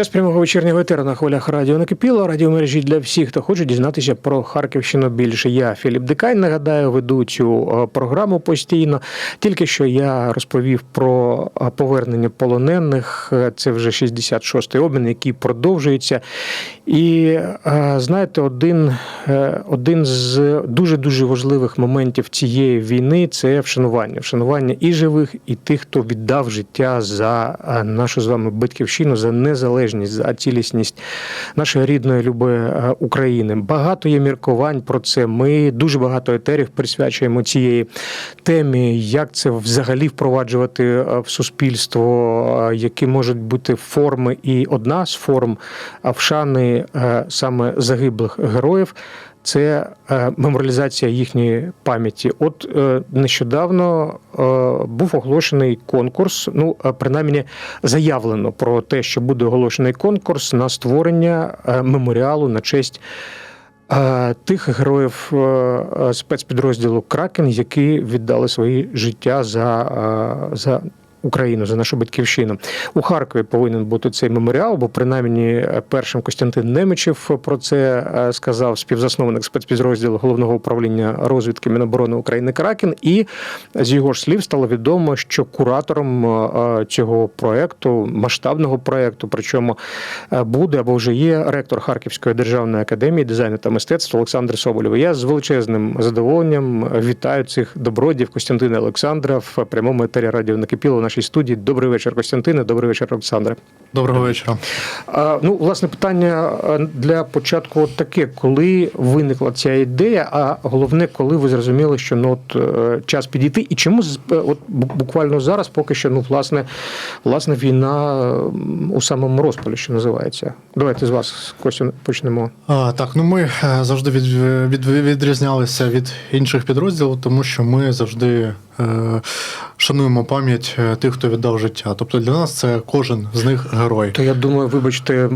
Час прямого вечірнього етеру на хвилях радіо накипіло. Радіомережі для всіх, хто хоче дізнатися про Харківщину більше. Я Філіп Дикай. Нагадаю, веду цю е, програму постійно. Тільки що я розповів про е, повернення полонених. Е, Це вже 66-й обмін, який продовжується. І знаєте, один, один з дуже дуже важливих моментів цієї війни це вшанування. Вшанування і живих, і тих, хто віддав життя за нашу з вами батьківщину, за незалежність, за цілісність нашої рідної любої е, України. Багато є міркувань про це. Ми дуже багато етерів присвячуємо цієї темі, як це взагалі впроваджувати е, в суспільство, е, які можуть бути форми, і одна з форм вшани саме загиблих героїв. Це е, меморіалізація їхньої пам'яті. От е, нещодавно е, був оголошений конкурс. Ну, принаймні, заявлено про те, що буде оголошений конкурс на створення меморіалу на честь. Тих героїв спецпідрозділу Кракен, які віддали свої життя за, за Україну, за нашу батьківщину. У Харкові повинен бути цей меморіал, бо принаймні е, першим Костянтин Немичев про це е, сказав співзасновник спецпідрозділу головного управління розвідки Міноборони України Кракен. І з його ж слів стало відомо, що куратором е, цього проекту, масштабного проекту, причому буде або вже є ректор Харківської державної академії дизайну та мистецтва Олександр Соболєв. Я з величезним задоволенням вітаю цих добродів Костянтина Олександра в прямому етері радіо накипіло нашій студії. Добрий вечір, Костянтине. Добрий вечір, Олександре. Доброго вечора. Ну, власне, питання для початку от таке: коли виникла ця ідея, а головне, коли ви зрозуміли, що ну от е, час підійти, і чому е, от буквально зараз, поки що, ну власне, власне, війна у самому розпалі, що називається. Давайте з вас Костю почнемо. А, так, ну ми е, завжди від, від, відрізнялися від інших підрозділів, тому що ми завжди е, шануємо пам'ять е, тих, хто віддав життя. Тобто для нас це кожен з них герой. То я думаю, вибачте,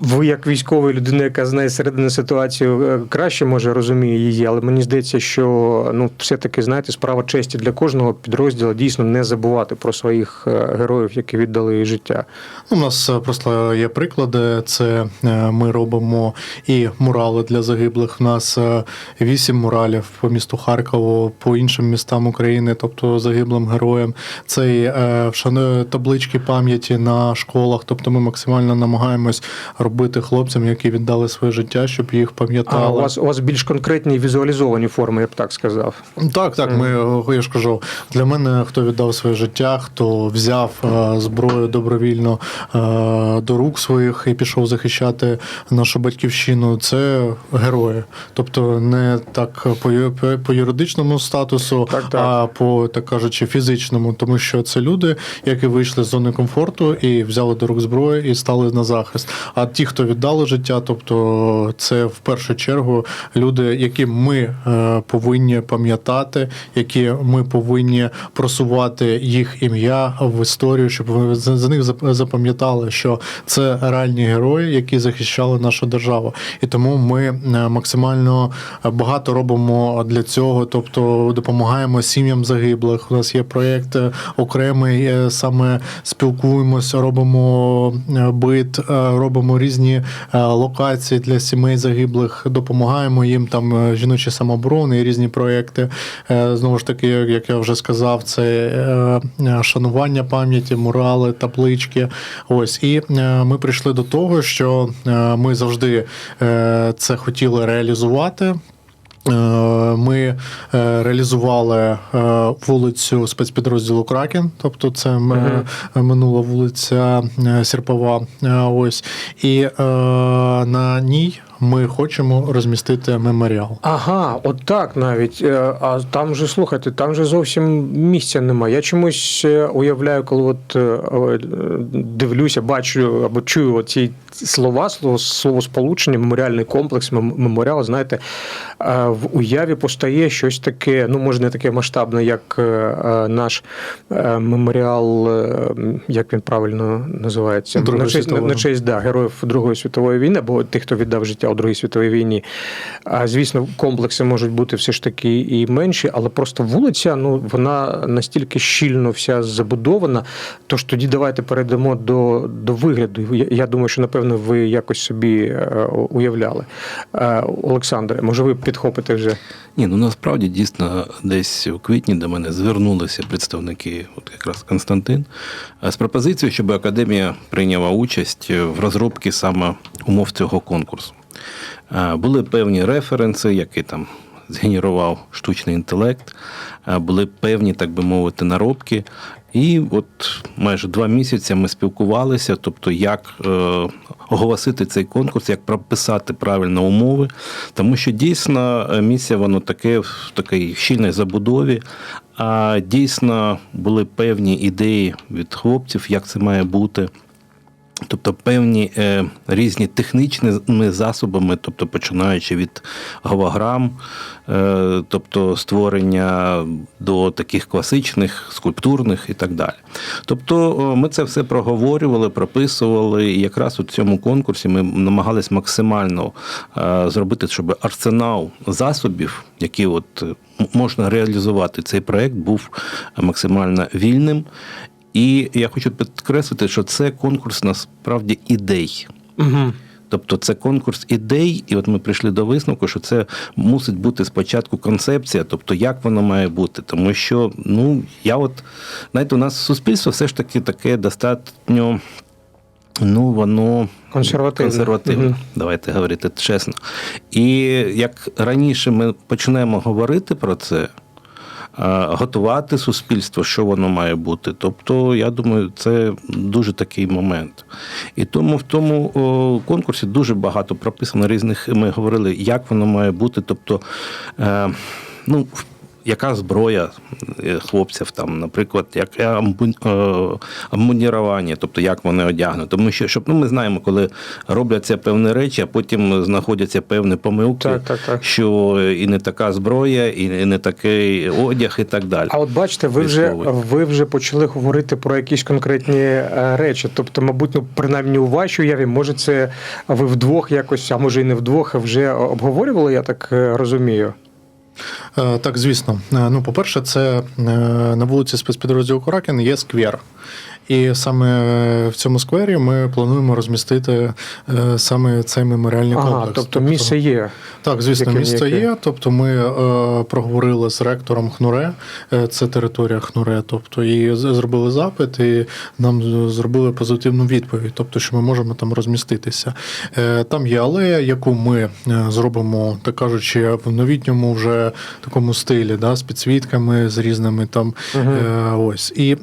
ви як військова людина, яка знає середину ситуацію, е, краще може розуміє її, але мені здається, що ну все-таки знаєте, справа честі для кожного підрозділу дійсно не забувати про своїх е, героїв, які віддали життя. Ну, у нас е, просто є приклади. Це е, ми робимо і мурали для загиблих. У нас е, вісім муралів по місту Харкову, по іншим містам України, тобто загиблим героям. Це і е, вшанує таблички пам'яті на школах. Тобто ми максимально намагаємось робити хлопцям, які віддали своє життя, щоб їх пам'ятали. А у вас у вас більш конкретні візуалізовані форми, я б так сказав. Так, так. Ми е, я ж кажу, для мене хто віддав своє життя, хто взяв е, зброю добровільно до рук своїх і пішов захищати нашу батьківщину, це герої. Тобто не так по, по юридичному статусу, Так, так. а по так кажучи, фізичному, тому що це люди, які вийшли з зони комфорту і взяли до рук зброю і стали на захист. А ті, хто віддали життя, тобто це в першу чергу люди, які ми е, повинні пам'ятати, які ми повинні просувати їх ім'я в історію, щоб ви за них запам'ятали, що це реальні герої, які захищали нашу державу. І тому ми е, максимально багато робимо для цього, тобто допомагаємо сім'ям загиблих. У нас є проєкт е, окремий, е, саме спілкуємося, робимо е, бит, робимо різні локації для сімей загиблих, допомагаємо їм там жіночі самооборони і різні проєкти. Знову ж таки, як- я вже сказав, це шанування пам'яті, мурали, таблички. Ось і ми прийшли до того, що ми завжди це хотіли реалізувати. Е, Ми е, реалізували е, вулицю спецпідрозділу Кракен, тобто це минула вулиця Сірпова. Ось і на ній ми хочемо розмістити меморіал. Ага, от так навіть. А там же слухайте, там же зовсім місця немає. Я чомусь уявляю, коли от дивлюся, бачу або чую ці слова, слово словосполучення, меморіальний комплекс, меморіал. Знаєте, в уяві постає щось таке, ну може не таке масштабне, як е, е, наш е, меморіал, як він правильно називається, Другої на честь, на, на честь да, героїв Другої світової війни, або тих, хто віддав життя у Другій світовій війні. А звісно, комплекси можуть бути все ж таки і менші, але просто вулиця, ну вона настільки щільно вся забудована. Тож тоді давайте перейдемо до, до вигляду. Я, я думаю, що напевно ви якось собі уявляли. Олександре, може, ви підхопите вже? Ні, ну насправді дійсно десь у квітні до мене звернулися представники, от якраз Константин, е, з пропозицією, щоб академія прийняла участь в розробці саме умов цього конкурсу. Е, Були певні референси, які там згенерував штучний інтелект, е, були певні, так би мовити, наробки. І от майже два місяці ми спілкувалися, тобто як е, оголосити цей конкурс, як прописати правильно умови, тому що дійсно е, місія воно таке в такій щільній забудові. А дійсно були певні ідеї від хлопців, як це має бути. Тобто певні е, різні технічними засобами, тобто починаючи від голограм, е, тобто створення до таких класичних, скульптурних і так далі. Тобто ми це все проговорювали, прописували, і якраз у цьому конкурсі ми намагались максимально е, зробити, щоб арсенал засобів, які от е, можна реалізувати цей проект, був максимально вільним. І я хочу підкреслити, що це конкурс насправді ідей. Угу. Тобто це конкурс ідей, і от ми прийшли до висновку, що це мусить бути спочатку концепція, тобто як воно має бути. Тому що, ну, я от, знаєте, у нас суспільство все ж таки таке достатньо, ну, воно Консервативне. консервативне. Мгм. Давайте говорити чесно. І як раніше ми почнемо говорити про це, готувати суспільство, що воно має бути. Тобто, я думаю, це дуже такий момент. І тому в тому конкурсі дуже багато прописано різних. Ми говорили, як воно має бути. Тобто, е, ну, яка зброя е, хлопців, там, наприклад, яке амбу- е, тобто як вони одягнуть. Тому що щоб ну, ми знаємо, коли робляться певні речі, а потім знаходяться певні помилки, Так, так, так. що і не така зброя, і не такий одяг, і так далі. А от бачите, ви вже ви вже почали говорити про якісь конкретні е, речі. Тобто, мабуть, ну принаймні у вашій уяві, може, це ви вдвох якось, а може і не вдвох, вже обговорювали, я так е, розумію. Е, Так, звісно. Е, Ну, по-перше, це е, на вулиці спецпідрозділу Куракін є сквер. І саме в цьому сквері ми плануємо розмістити е, саме цей меморіальний Ага, комплекс. тобто місце є. Так, звісно, Яке- місто яке? є. Тобто ми е, проговорили з ректором Хнуре, е, це територія Хнуре, тобто і зробили запит, і нам зробили позитивну відповідь, тобто, що ми можемо там розміститися. Там є алея, яку ми зробимо, так кажучи, в новітньому вже такому стилі, да, з підсвітками, з різними там. Е, ось. І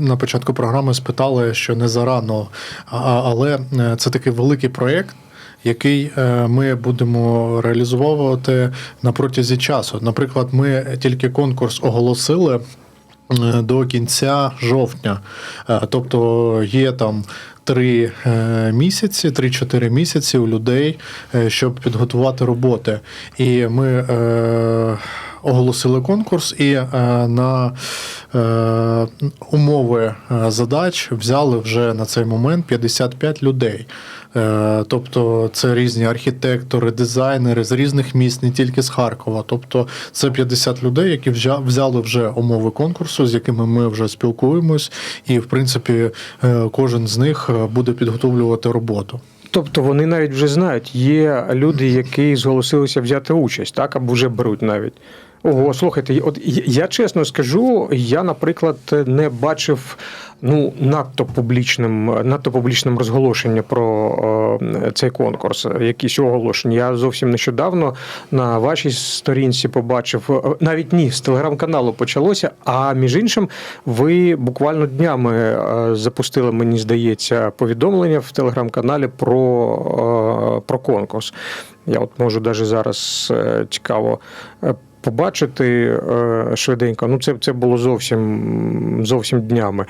на початку програми спитали, що не зарано, але е, це такий великий проєкт який е, ми будемо реалізовувати на протязі часу. Наприклад, ми тільки конкурс оголосили. е, До кінця жовтня, тобто є там три місяці, 3-4 місяці у людей, щоб підготувати роботи. І ми оголосили конкурс і е, на е, умови е, задач взяли вже на цей момент 55 людей. Тобто це різні архітектори, дизайнери з різних міст, не тільки з Харкова. Тобто це 50 людей, які взя- взяли вже умови конкурсу, з якими ми вже спілкуємось, і в принципі кожен з них буде підготовлювати роботу. Тобто вони навіть вже знають, є люди, які зголосилися взяти участь, так, або вже беруть навіть. Ого, слухайте, от я- чесно скажу, я, наприклад, не бачив ну, надто публічним, надто публічним розголошення про е, цей конкурс, якісь оголошення. Я зовсім нещодавно на вашій сторінці побачив, е, навіть ні, з телеграм-каналу почалося. А між іншим, ви буквально днями е, запустили, мені здається, повідомлення в телеграм-каналі про, е, про конкурс. Я от можу навіть зараз е, цікаво. Побачити е, швиденько, ну це, це було зовсім, зовсім днями.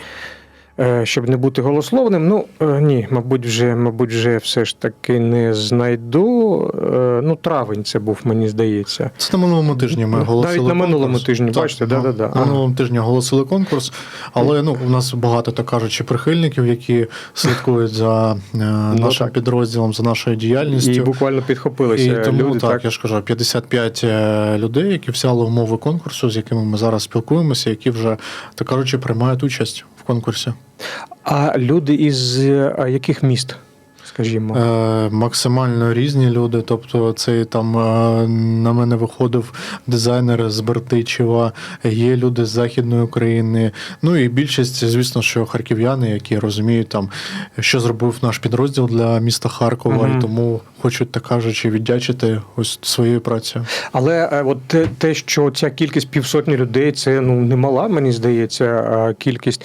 Е, Щоб не бути голословним, ну е, ні, мабуть, вже, мабуть, вже все ж таки не знайду. Е, Ну, травень це був, мені здається. Це на минулому тижні ми Навіть оголосили. на минулому конкурс. тижні, бачите, да-да-да. На минулому тижні оголосили конкурс, але ну, у нас багато, так кажучи, прихильників, які слідкують за е, нашим Ну, так. підрозділом, за нашою діяльністю. І буквально підхопилися І тому люди. так, Так, я ж кажу, 55 е, людей, які взяли умови конкурсу, з якими ми зараз спілкуємося, які вже так кажучи, приймають участь в конкурсі. А люди із е, яких міст, скажімо? Е, максимально різні люди. Тобто, це там е, на мене виходив дизайнер з Бертичева, є люди з Західної України. Ну і більшість, звісно, що харків'яни, які розуміють там, що зробив наш підрозділ для міста Харкова, Мгм. і тому хочуть, так кажучи, віддячити ось своєю працею. Але е, от те, те, що ця кількість півсотні людей, це ну немала, мені здається, е, кількість.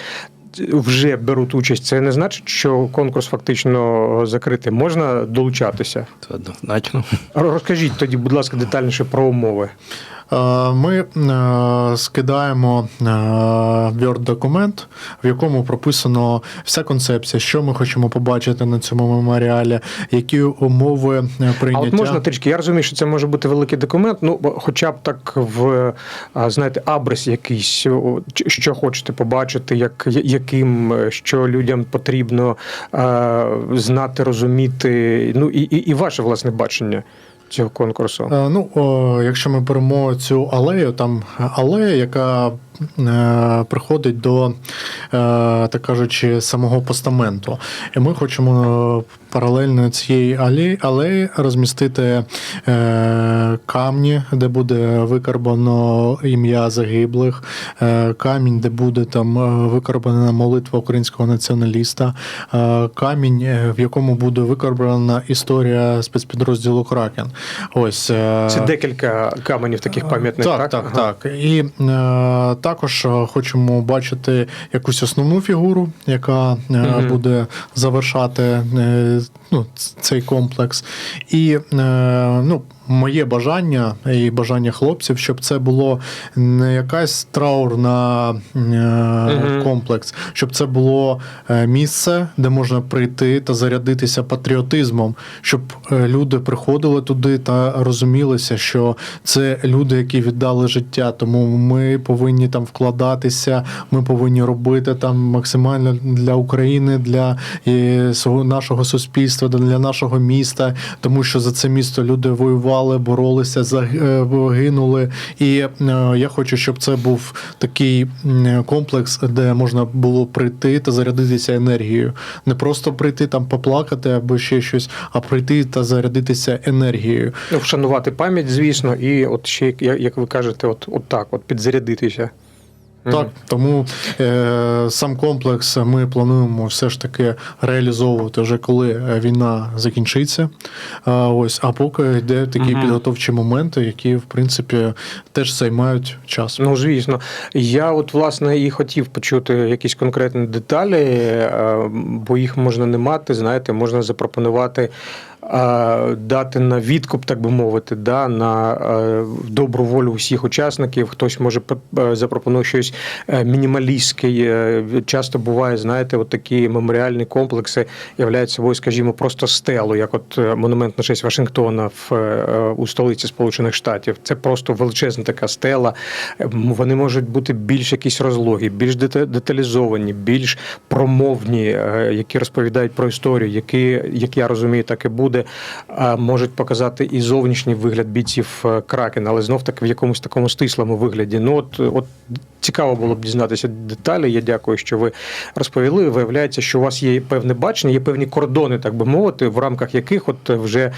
Вже беруть участь. Це не значить, що конкурс фактично закритий. Можна долучатися. Це однозначно. Розкажіть тоді, будь ласка, детальніше про умови. Е, Ми е, скидаємо е, Word-документ, в якому прописано вся концепція, що ми хочемо побачити на цьому меморіалі, які умови е, А прийняття. от можна трішки, я розумію, що це може бути великий документ, ну хоча б так в знаєте, абрис якийсь, що хочете побачити, як, яким, що людям потрібно знати, розуміти. Ну і, і, і ваше власне бачення цього конкурсу. Е, Ну, якщо ми беремо цю алею, там алея, яка е, приходить до, е, так кажучи, самого постаменту. І ми хочемо паралельно цієї алеї, алеї розмістити е, камні, де буде викарбано ім'я загиблих, камінь, де буде там викарбана молитва українського націоналіста, камінь, в якому буде викарбана історія спецпідрозділу Кракен. Ось Це декілька каменів таких пам'ятних. так, так, так. І е, також е, хочемо бачити якусь основну фігуру, яка Мгм. буде завершати е, ну, цей комплекс. І е, ну, моє бажання і бажання хлопців, щоб це було не якась траурна е, комплекс, щоб це було е, місце, де можна прийти та зарядитися патріотизмом, щоб е, люди приходили туди та розумілися, що це люди, які віддали життя. Тому ми повинні там вкладатися, ми повинні робити там максимально для України, для е, нашого суспільства, для нашого міста, тому що за це місто люди воювали, боролися, загинули. І е, я хочу, щоб це був такий комплекс, де можна було прийти та зарядитися енергією. Не просто прийти там поплакати або ще щось, а прийти та зарядитися енергією. Ну, вшанувати пам'ять, звісно, і от ще, як ви кажете, от, от так, от підзарядитися. Так, тому е, сам комплекс ми плануємо все ж таки реалізовувати вже коли е, війна закінчиться. А, ось, а поки йде такі Мгм. підготовчі моменти, які в принципі теж займають час. Ну, звісно. Я от, власне, і хотів почути якісь конкретні деталі, е, бо їх можна не мати, знаєте, можна запропонувати. Е, Дати на відкуп, так би мовити, да, на е, добру волю всіх учасників. Хтось може е, запропонує щось мінімалістське. Часто буває, знаєте, от такі меморіальні комплекси являють собою, скажімо, просто стелу, як от монумент на честь Вашингтона в у столиці Сполучених Штатів. Це просто величезна така стела. Вони можуть бути більш якісь розлогі, більш дета- деталізовані, більш промовні, які розповідають про історію, які, як я розумію, так і буде, а можуть показати і зовнішній вигляд бійців е, Кракен, але знов таки в якомусь такому стислому вигляді. Ну от, от цікаво було б дізнатися деталі. Я дякую, що ви розповіли. Виявляється, що у вас є певне бачення, є певні кордони, так би мовити, в рамках яких от вже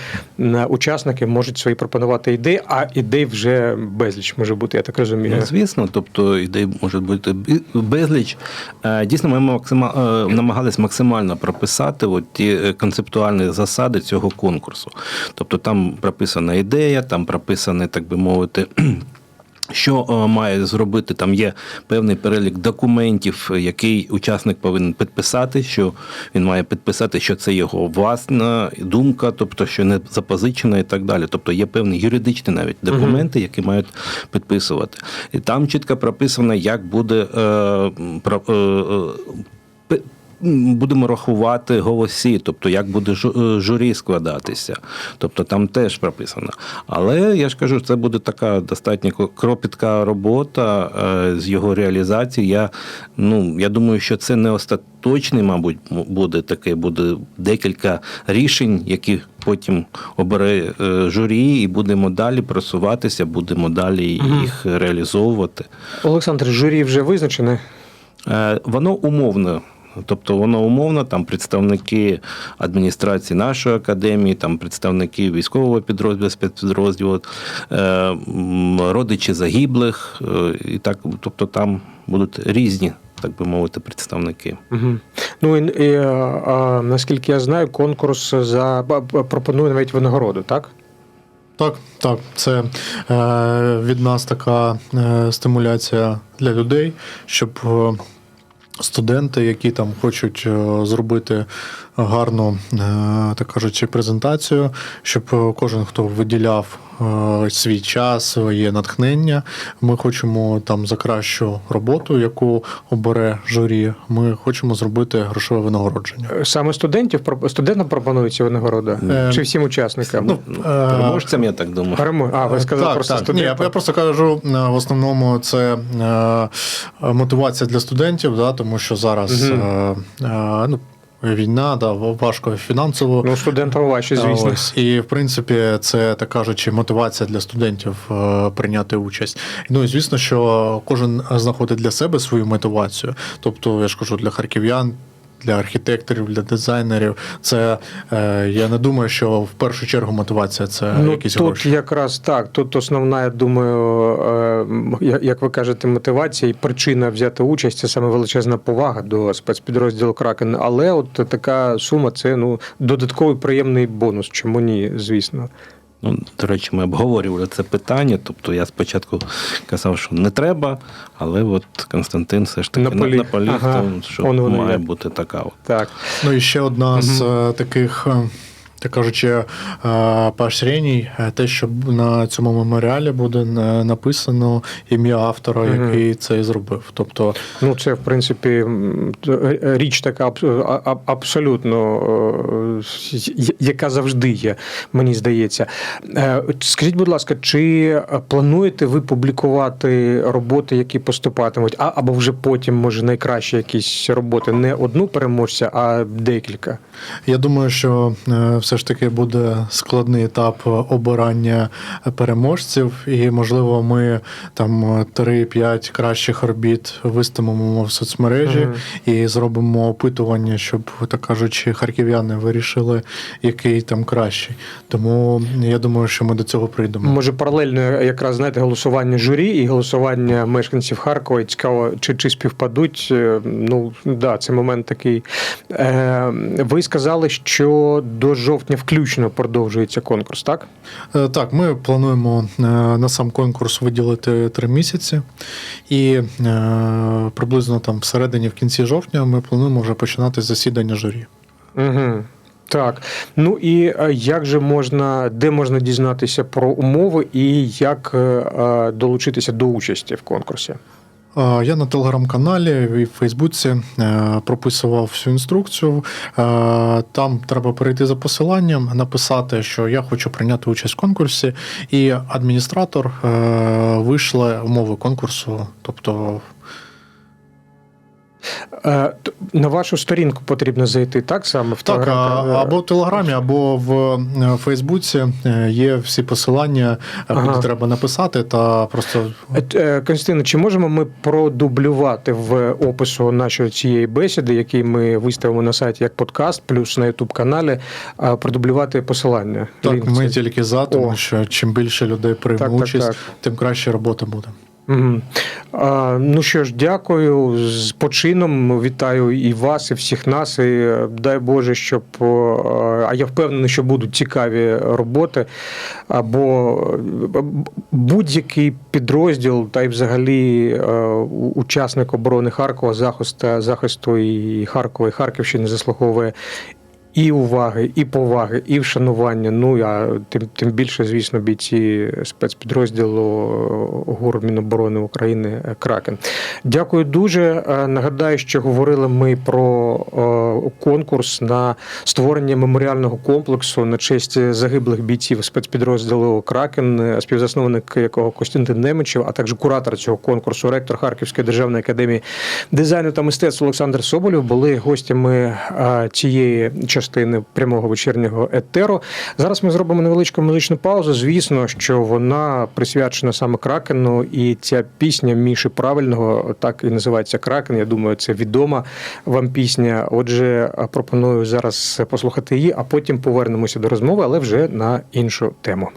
учасники можуть свої пропонувати ідеї, а ідей вже безліч може бути, я так розумію. Ну, звісно, тобто ідей може бути безліч. Е, Дійсно, ми максима- е, намагались максимально прописати от ті концептуальні засади цього конкурсу. Тобто там прописана ідея, там прописаний, так би мовити. Що е, має зробити? Там є певний перелік документів, який учасник повинен підписати, що він має підписати, що це його власна думка, тобто що не запозичена і так далі. Тобто є певні юридичні навіть документи, які мають підписувати. І там чітко прописано, як буде е, е, е, будемо рахувати голосі, тобто як буде е, журі складатися. Тобто там теж прописано. Але я ж кажу, це буде така достатньо кропітка робота е, з його реалізації. Я, ну, я думаю, що це не остаточний, мабуть, буде таке, буде декілька рішень, які потім обере е, журі, і будемо далі просуватися, будемо далі їх реалізовувати. Олександр, журі вже визначене. Воно умовно. Тобто воно умовно, там представники адміністрації нашої академії, там представники військового підрозділу, спецпідрозділу, е, родичі загиблих, е, і так, тобто там будуть різні, так би мовити, представники. Угу. Ну і, і а, а, наскільки я знаю, конкурс за пропонує навіть винагороду, так? Так, так, це е, від нас така е, стимуляція для людей, щоб е, студенти, які там хочуть е, зробити гарну, е, так кажучи, презентацію, щоб е, кожен, хто виділяв е, свій час, своє натхнення, ми хочемо там за кращу роботу, яку обере журі, ми хочемо зробити грошове винагородження. Саме студентів про- студентам пропонується винагорода? Е, Чи всім учасникам? Ну, е, Переможцям, я так думаю. Перемо- А, ви сказали так, просто так. Ні, студентам. я просто кажу, в основному це е, мотивація для студентів, да, тому що зараз е, е, ну, війна, да, важко фінансово. Ну, студентам важче, звісно. Ось. І в принципі, це так кажучи, мотивація для студентів е, прийняти участь. Ну і звісно, що кожен знаходить для себе свою мотивацію. Тобто, я ж кажу, для харків'ян. Для архітекторів, для дизайнерів, це е, я не думаю, що в першу чергу мотивація це Ну, якісь тут гроші. якраз так. Тут основна, я думаю, е, як ви кажете, мотивація і причина взяти участь це саме величезна повага до спецпідрозділу Кракен. Але от така сума це ну додатковий приємний бонус. Чому ні, звісно. Ну, до речі, ми обговорювали це питання. Тобто я спочатку казав, що не треба, але от Константин все ж таки Наполіг. наполіг, Ага, тому, що он має є. бути така. От. Так. Ну і ще одна з е, таких. Так кажучи, е, поощрень, е, те, що на цьому меморіалі буде е, написано ім'я автора, Мгм. який це і зробив. Тобто, Ну, це в принципі річ така абсолютно, яка завжди є, мені здається. Скажіть, будь ласка, чи плануєте ви публікувати роботи, які поступатимуть, а або вже потім, може, найкращі якісь роботи, не одну переможця, а декілька? я думаю, що е, все ж таки буде складний етап обирання переможців, і можливо, ми там 3-5 кращих робіт виставимо в соцмережі Мгм. і зробимо опитування, щоб так кажучи, харків'яни вирішили, який там кращий. Тому я думаю, що ми до цього прийдемо. Може, паралельно якраз знаєте, голосування журі і голосування мешканців Харкова. І Цікаво, чи, чи співпадуть. Е, Ну да, це момент такий. Е, ви сказали, що до жовтня включно продовжується конкурс, так? Е, Так, ми плануємо е, на сам конкурс виділити три місяці, і е, приблизно там всередині, в кінці жовтня, ми плануємо вже починати засідання журі. Угу. Так. Ну і як же можна, де можна дізнатися про умови і як долучитися до участі в конкурсі? Я на телеграм-каналі і в Фейсбуці е, прописував всю інструкцію. Е, Там треба перейти за посиланням, написати, що я хочу прийняти участь в конкурсі, і адміністратор е, умови конкурсу. Тобто, На вашу сторінку потрібно зайти так само в так, або в Телеграмі, або в е, Фейсбуці е, є всі посилання, е, Ага. куди треба написати, та просто Е, е, чи можемо ми продублювати в опису нашої цієї бесіди, який ми виставимо на сайті як подкаст, плюс на Ютуб каналі, продублювати посилання? так, Лінк ми тільки за, тому О. що чим більше людей прийме Так, так, участь, так. тим краще робота буде. Ну що ж, дякую з почином. Вітаю і вас, і всіх нас. І е, дай Боже, щоб а я впевнений, що будуть цікаві роботи. Або е, будь-який підрозділ, та й взагалі е, учасник оборони Харкова, захисту, захисту і Харкова, і Харківщини заслуговує і уваги, і поваги, і вшанування. Ну а тим, тим більше, звісно, бійці спецпідрозділу ГУР Міноборони України Кракен. Дякую дуже. Е, Нагадаю, що говорили ми про е, конкурс на створення меморіального комплексу на честь загиблих бійців спецпідрозділу Кракен, співзасновник якого Костянтин Немичев, а також куратор цього конкурсу, ректор Харківської державної академії дизайну та мистецтва Олександр Соболєв були гостями е, цієї частини прямого вечірнього етеру. Зараз ми зробимо невеличку музичну паузу. Звісно, що вона присвячена саме Кракену, і ця пісня Міші Правильного так і називається Кракен. Я думаю, це відома вам пісня. Отже, пропоную зараз послухати її, а потім повернемося до розмови, але вже на іншу тему.